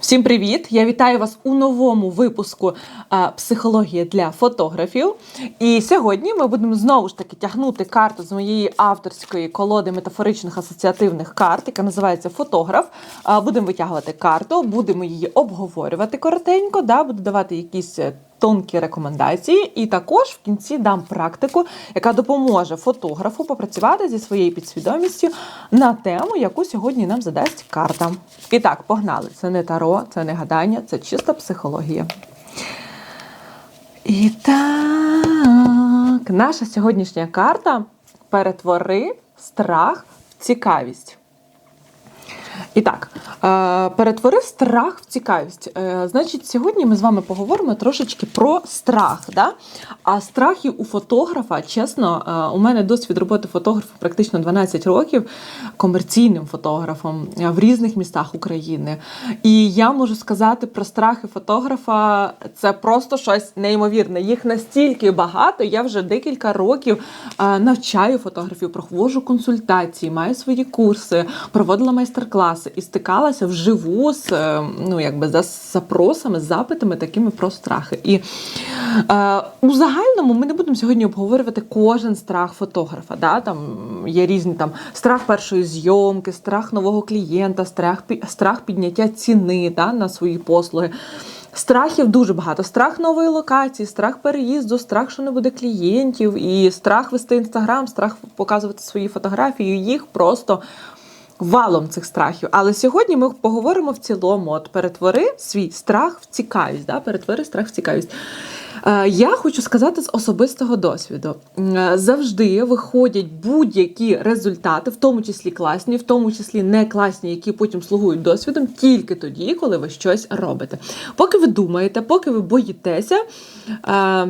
Всім привіт! Я вітаю вас у новому випуску психологія для фотографів. І сьогодні ми будемо знову ж таки тягнути карту з моєї авторської колоди метафоричних асоціативних карт, яка називається Фотограф. Будемо витягувати карту, будемо її обговорювати коротенько, да, буду давати якісь. Тонкі рекомендації, і також в кінці дам практику, яка допоможе фотографу попрацювати зі своєю підсвідомістю на тему, яку сьогодні нам задасть карта. І так, погнали. Це не таро, це не гадання, це чиста психологія. І так, наша сьогоднішня карта перетвори страх в цікавість. І так, е, перетвори страх в цікавість. Е, Значить, сьогодні ми з вами поговоримо трошечки про страх. Да? А страхів у фотографа, чесно, е, у мене досвід роботи фотографа практично 12 років комерційним фотографом в різних містах України. І я можу сказати про страхи фотографа, це просто щось неймовірне. Їх настільки багато. Я вже декілька років навчаю фотографів, проводжу консультації, маю свої курси, проводила майстер-класи і стикалася вживу з е, ну, якби за запросами, запитами такими про страхи. І е, у загальному ми не будемо сьогодні обговорювати кожен страх фотографа. Да? Там є різні там страх першої зйомки, страх нового клієнта, страх, страх підняття ціни да, на свої послуги. Страхів дуже багато. Страх нової локації, страх переїзду, страх, що не буде клієнтів, і страх вести інстаграм, страх показувати свої фотографії. Їх просто валом цих страхів. Але сьогодні ми поговоримо в цілому: от перетвори свій страх в цікавість. Да? Перетвори страх в цікавість. Е, Я хочу сказати з особистого досвіду. Е, Завжди виходять будь-які результати, в тому числі класні, в тому числі не класні, які потім слугують досвідом, тільки тоді, коли ви щось робите. Поки ви думаєте, поки ви боїтеся. е,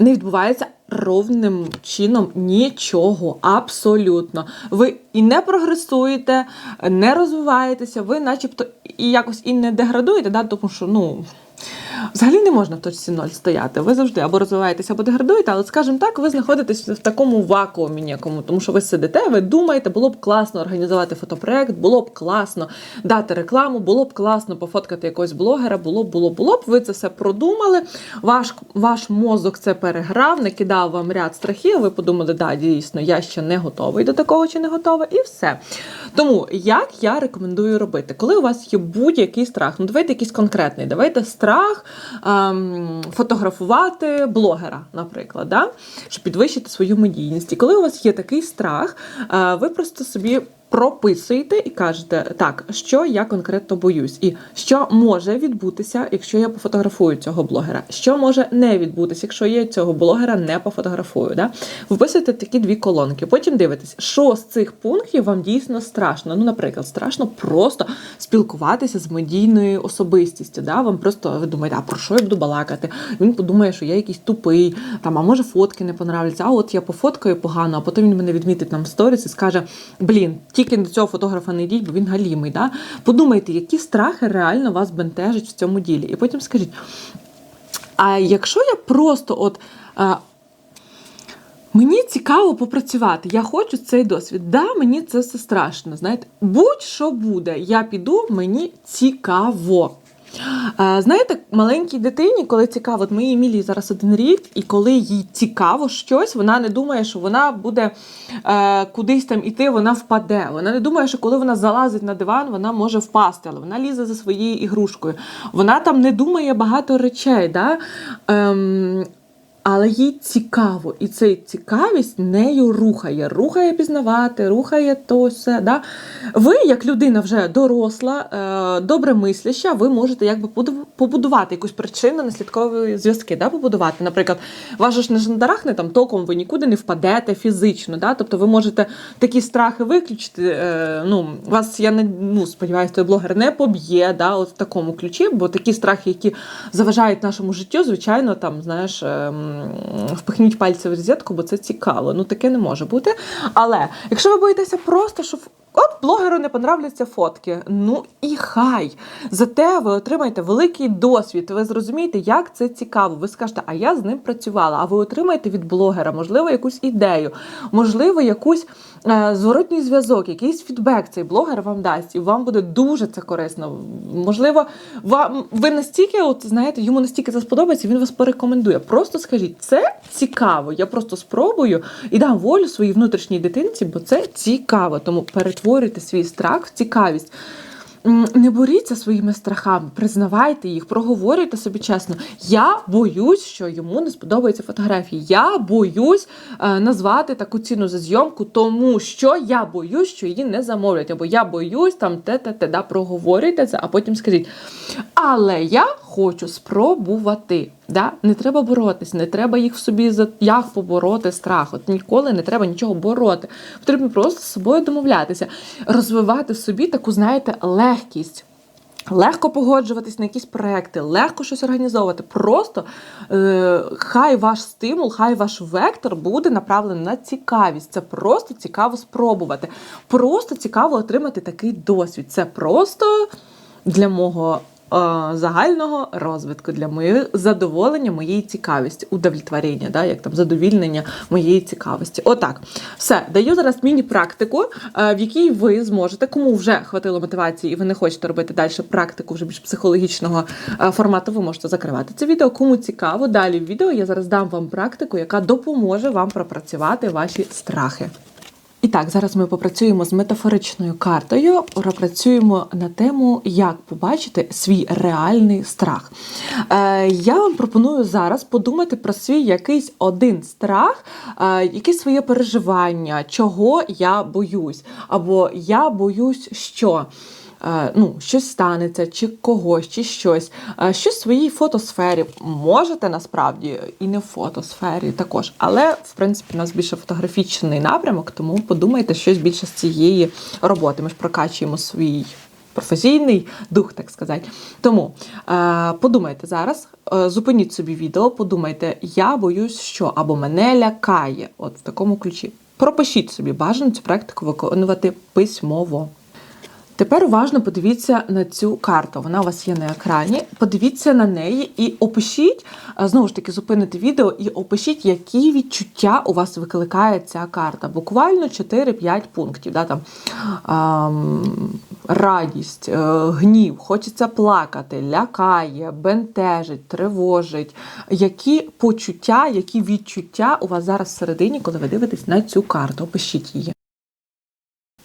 не відбувається ровним чином нічого. Абсолютно. Ви і не прогресуєте, не розвиваєтеся, ви начебто і якось і не деградуєте, да? тому що, ну. Взагалі не можна в точці ноль стояти. Ви завжди або розвиваєтеся, або деградуєте, але, скажімо так, ви знаходитесь в такому вакуумі ніякому, тому що ви сидите, ви думаєте, було б класно організувати фотопроект, було б класно дати рекламу, було б класно пофоткати якогось блогера, було б, було було б. Ви це все продумали. Ваш, ваш мозок це переграв, накидав вам ряд страхів. Ви подумали, да, дійсно, я ще не готовий до такого чи не готова, і все. Тому як я рекомендую робити, коли у вас є будь-який страх, ну давайте якийсь конкретний, давайте страх ем, фотографувати блогера, наприклад, да? щоб підвищити свою медійність. І коли у вас є такий страх, е, ви просто собі. Прописуєте і кажете, так, що я конкретно боюсь, і що може відбутися, якщо я пофотографую цього блогера, що може не відбутися, якщо я цього блогера не пофотографую. Да? Виписуєте такі дві колонки. Потім дивитесь, що з цих пунктів вам дійсно страшно. Ну, наприклад, страшно просто спілкуватися з медійною особистістю. Да? Вам просто ви думаєте, а про що я буду балакати? Він подумає, що я якийсь тупий, там, а може фотки не понравляться, а от я пофоткаю погано, а потім він мене відмітить нам сторіс і скаже: блін, тільки до цього фотографа не йдіть, бо він галімий. Да? Подумайте, які страхи реально вас бентежать в цьому ділі. І потім скажіть: а якщо я просто от. е, Мені цікаво попрацювати. Я хочу цей досвід. Да, мені це все страшно. Знаєте, будь-що буде, я піду, мені цікаво. Знаєте, маленькій дитині, коли цікаво, от моїй Емілії зараз один рік, і коли їй цікаво щось, вона не думає, що вона буде е, кудись там іти, вона впаде. Вона не думає, що коли вона залазить на диван, вона може впасти, але вона лізе за своєю ігрушкою. Вона там не думає багато речей. Да? Ем, але їй цікаво, і ця цікавість нею рухає, рухає пізнавати, рухає то все. Да? Ви, як людина вже доросла, е, добре мисляща, ви можете якби побудувати якусь причинно наслідкові зв'язки. Да? Побудувати. Наприклад, же ж не жандарахне там током, ви нікуди не впадете фізично. Да? Тобто ви можете такі страхи виключити. Е, ну, вас, я не ну, сподіваюся, той блогер не поб'є да? От в такому ключі, бо такі страхи, які заважають нашому життю, звичайно, там, знаєш. Впихніть пальці в розетку, бо це цікаво. Ну таке не може бути. Але якщо ви боїтеся просто, що от блогеру не понравляться фотки, ну і хай. Зате ви отримаєте великий досвід. Ви зрозумієте, як це цікаво. Ви скажете, а я з ним працювала. А ви отримаєте від блогера, можливо, якусь ідею, можливо, якусь зворотній зв'язок, якийсь фідбек цей блогер вам дасть, і вам буде дуже це корисно. Можливо, вам ви настільки, от знаєте, йому настільки це сподобається, він вас порекомендує. Просто скажіть, це цікаво. Я просто спробую і дам волю своїй внутрішній дитинці, бо це цікаво. Тому перетворюйте свій страх в цікавість. Не боріться своїми страхами, признавайте їх, проговорюйте собі чесно. Я боюсь, що йому не сподобаються фотографії. Я боюсь е, назвати таку ціну за зйомку, тому що я боюсь, що її не замовлять. Або я боюсь там те, те, те. Да, проговорюйте це, а потім скажіть. Але я хочу спробувати. Да? Не треба боротись, не треба їх в собі за як побороти страх. От ніколи не треба нічого бороти. Потрібно просто з собою домовлятися, розвивати собі таку, знаєте, легкість. Легко погоджуватись на якісь проекти, легко щось організовувати. Просто е, хай ваш стимул, хай ваш вектор буде направлений на цікавість. Це просто цікаво спробувати. Просто цікаво отримати такий досвід. Це просто для мого загального розвитку, для моєї задоволення, моєї цікавості, удовлетворення, да, як там задовільнення моєї цікавості. Отак. Все, даю зараз міні-практику, е, в якій ви зможете, кому вже хватило мотивації, і ви не хочете робити далі практику вже більш психологічного е, формату, ви можете закривати це відео. Кому цікаво, далі в відео я зараз дам вам практику, яка допоможе вам пропрацювати ваші страхи. І так, зараз ми попрацюємо з метафоричною картою, пропрацюємо на тему, як побачити свій реальний страх. Е, я вам пропоную зараз подумати про свій якийсь один страх, е, якесь своє переживання, чого я боюсь, або я боюсь, що. Е, Ну, щось станеться, чи когось, чи щось, Е, щось в своїй фотосфері. Можете насправді і не в фотосфері також. Але, в принципі, у нас більше фотографічний напрямок, тому подумайте щось більше з цієї роботи. Ми ж прокачуємо свій професійний дух, так сказати. Тому е, подумайте зараз, е, зупиніть собі відео, подумайте, я боюсь, що або мене лякає, от в такому ключі. Пропишіть собі, бажано цю практику виконувати письмово. Тепер уважно подивіться на цю карту. Вона у вас є на екрані. Подивіться на неї і опишіть, знову ж таки, зупинити відео і опишіть, які відчуття у вас викликає ця карта. Буквально 4-5 пунктів. Да, там, ам, радість, е, гнів, хочеться плакати, лякає, бентежить, тривожить. Які почуття, які відчуття у вас зараз всередині, коли ви дивитесь на цю карту? Опишіть її.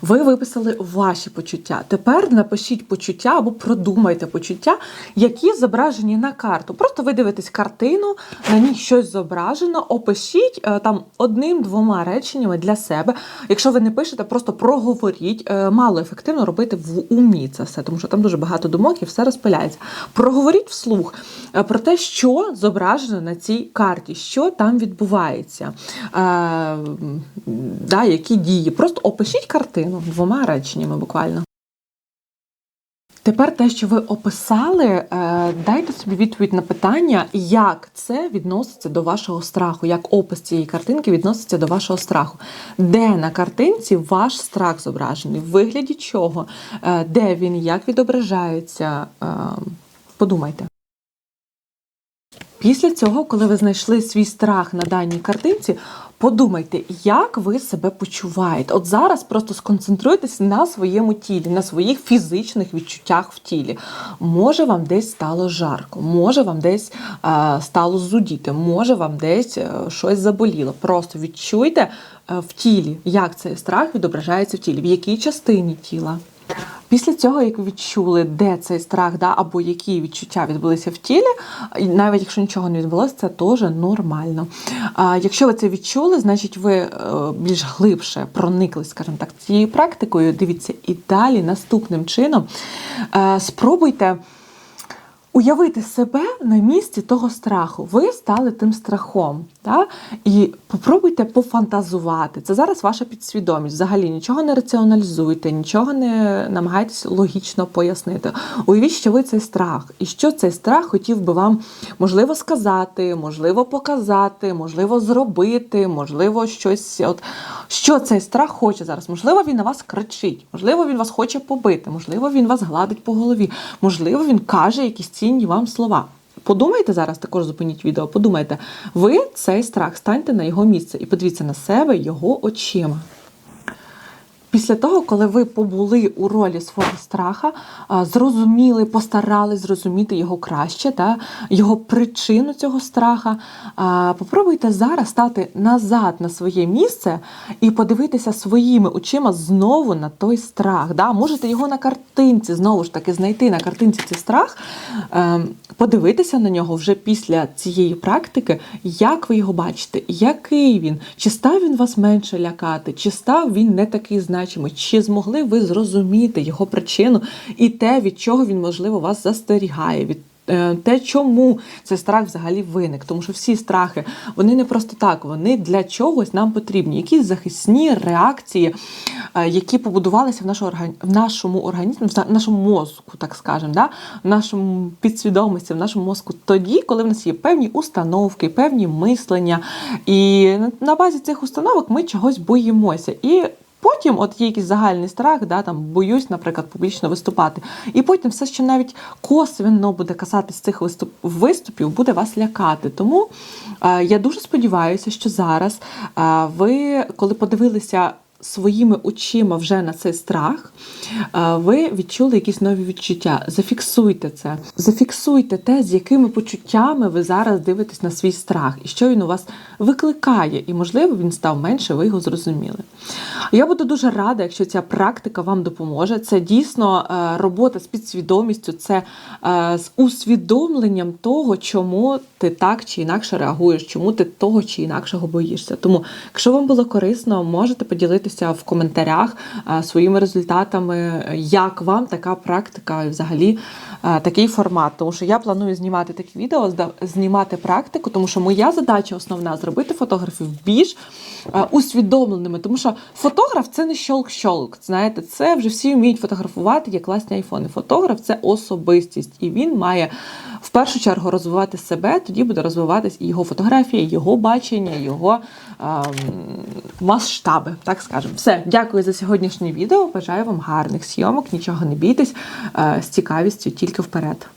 Ви виписали ваші почуття. Тепер напишіть почуття або продумайте почуття, які зображені на карту. Просто ви дивитесь картину, на ній щось зображено, опишіть е, там одним-двома реченнями для себе. Якщо ви не пишете, просто проговоріть. Е, Мало ефективно робити в умі це все, тому що там дуже багато думок і все розпиляється. Проговоріть вслух е, про те, що зображено на цій карті, що там відбувається, да, які дії. Просто опишіть картину двома реченнями буквально. Тепер те, що ви описали, е, дайте собі відповідь на питання, як це відноситься до вашого страху, як опис цієї картинки відноситься до вашого страху. Де на картинці ваш страх зображений? В вигляді чого? Е, Де він, як відображається? Е, Подумайте. Після цього, коли ви знайшли свій страх на даній картинці, подумайте, як ви себе почуваєте. От зараз просто сконцентруйтесь на своєму тілі, на своїх фізичних відчуттях в тілі. Може, вам десь стало жарко, може вам десь е, стало зудіти, може вам десь е, щось заболіло. Просто відчуйте е, в тілі, як цей страх відображається в тілі, в якій частині тіла. Після цього, як відчули, де цей страх, да, або які відчуття відбулися в тілі, навіть якщо нічого не відбулося, це теж нормально. А якщо ви це відчули, значить ви е, більш глибше прониклись, скажімо так, цією практикою. Дивіться і далі наступним чином е, спробуйте. Уявити себе на місці того страху. Ви стали тим страхом. Да? І попробуйте пофантазувати. Це зараз ваша підсвідомість. Взагалі нічого не раціоналізуйте, нічого не намагайтесь логічно пояснити. Уявіть, що ви цей страх, і що цей страх хотів би вам можливо сказати, можливо, показати, можливо, зробити, можливо, щось. От що цей страх хоче зараз? Можливо, він на вас кричить, можливо, він вас хоче побити, можливо, він вас гладить по голові, можливо, він каже якісь цінні вам слова. Подумайте зараз, також зупиніть відео, подумайте, ви цей страх, станьте на його місце і подивіться на себе його очима. Після того, коли ви побули у ролі свого страха, зрозуміли, постарались зрозуміти його краще, та, його причину цього страха, попробуйте зараз стати назад на своє місце і подивитися своїми очима знову на той страх. Да? Можете його на картинці знову ж таки знайти на картинці цей страх, ем, подивитися на нього вже після цієї практики, як ви його бачите, який він, чи став він вас менше лякати, чи став він не такий значимий, чи змогли ви зрозуміти його причину і те, від чого він, можливо, вас застерігає. від е, те, чому цей страх взагалі виник. Тому що всі страхи вони не просто так, вони для чогось нам потрібні. Якісь захисні реакції, е, які побудувалися в нашому в нашому організмі, в нашому мозку, так скажемо, да? в нашому підсвідомості, в нашому мозку тоді, коли в нас є певні установки, певні мислення. І на базі цих установок ми чогось боїмося. І Потім, от є якийсь загальний страх, да, там боюсь, наприклад, публічно виступати. І потім все, що навіть косвенно буде касатись цих виступ, виступів, буде вас лякати. Тому е, я дуже сподіваюся, що зараз е, ви, коли подивилися своїми очима вже на цей страх, е, ви відчули якісь нові відчуття. Зафіксуйте це. Зафіксуйте те, з якими почуттями ви зараз дивитесь на свій страх, і що він у вас викликає. І, можливо, він став менше, ви його зрозуміли. Я буду дуже рада, якщо ця практика вам допоможе. Це дійсно е, робота з підсвідомістю, це е, з усвідомленням того, чому ти так чи інакше реагуєш, чому ти того чи інакшого боїшся. Тому, якщо вам було корисно, можете поділитися в коментарях е, своїми результатами, як вам така практика і взагалі е, такий формат. Тому що я планую знімати такі відео, знімати практику, тому що моя задача основна зробити фотографів більш е, усвідомленими. Тому що фотограф це не щолк-щолк. Знаєте, це вже всі вміють фотографувати, є класні айфони. Фотограф це особистість, і він має в першу чергу розвивати себе, тоді буде розвиватись і його фотографія, його бачення, його масштаби, так скажемо. Все, дякую за сьогоднішнє відео. Бажаю вам гарних зйомок, нічого не бійтесь, е, з цікавістю тільки вперед.